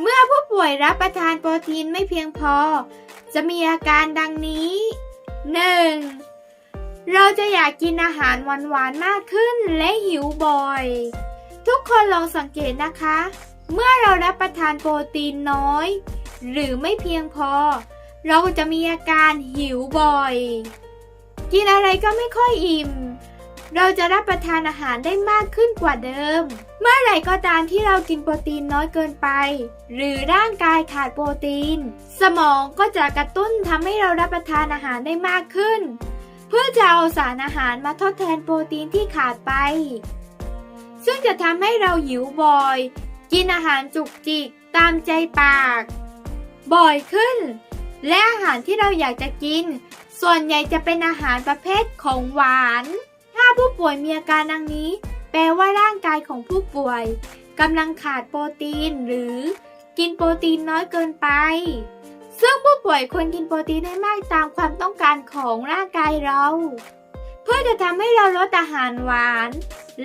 เมื่อผู้ป่วยรับประทานโปรตีนไม่เพียงพอ จะมีอาการดังนี้ 1. เราจะอยากกินอาหารหวานๆมากขึ้นและหิวบ่อย ทุกคนลองสังเกตนะคะ เมื่อเรารับประทานโปรตีนน้อย หรือไม่เพียงพอ เราจะมีอาการหิวบ่อย กินอะไรก็ไม่ค่อยอิ่ม เราจะรับประทานอาหารได้มากขึ้นกว่าเดิม เมื่อไหร่ก็ตามที่เรากินโปรตีนน้อยเกินไป หรือร่างกายขาดโปรตีน สมองก็จะกระตุ้นทำให้เรารับประทานอาหารได้มากขึ้น เพื่อจะเอาสารอาหารมาทดแทนโปรตีนที่ขาดไป ซึ่งจะทำให้เราหิวบ่อย กินอาหารจุกจิกตามใจปาก บ่อยขึ้น และอาหารที่เราอยากจะกิน ส่วนใหญ่จะเป็นอาหารประเภทของหวาน ผู้ป่วยมีอาการดังนี้ แปลว่าร่างกายของผู้ป่วยกำลังขาดโปรตีน หรือกินโปรตีนน้อยเกินไป ซึ่งผู้ป่วยควรกินโปรตีนให้มากตามความต้องการของร่างกายเรา เพื่อจะทำให้เราลดอาหารหวาน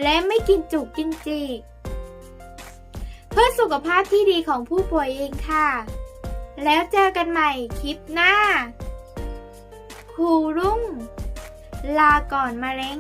และไม่กินจุกกินจิก เพื่อสุขภาพที่ดีของผู้ป่วยเองค่ะ แล้วเจอกันใหม่คลิปหน้าครูรุ่ง ลาก่อนมะเร็ง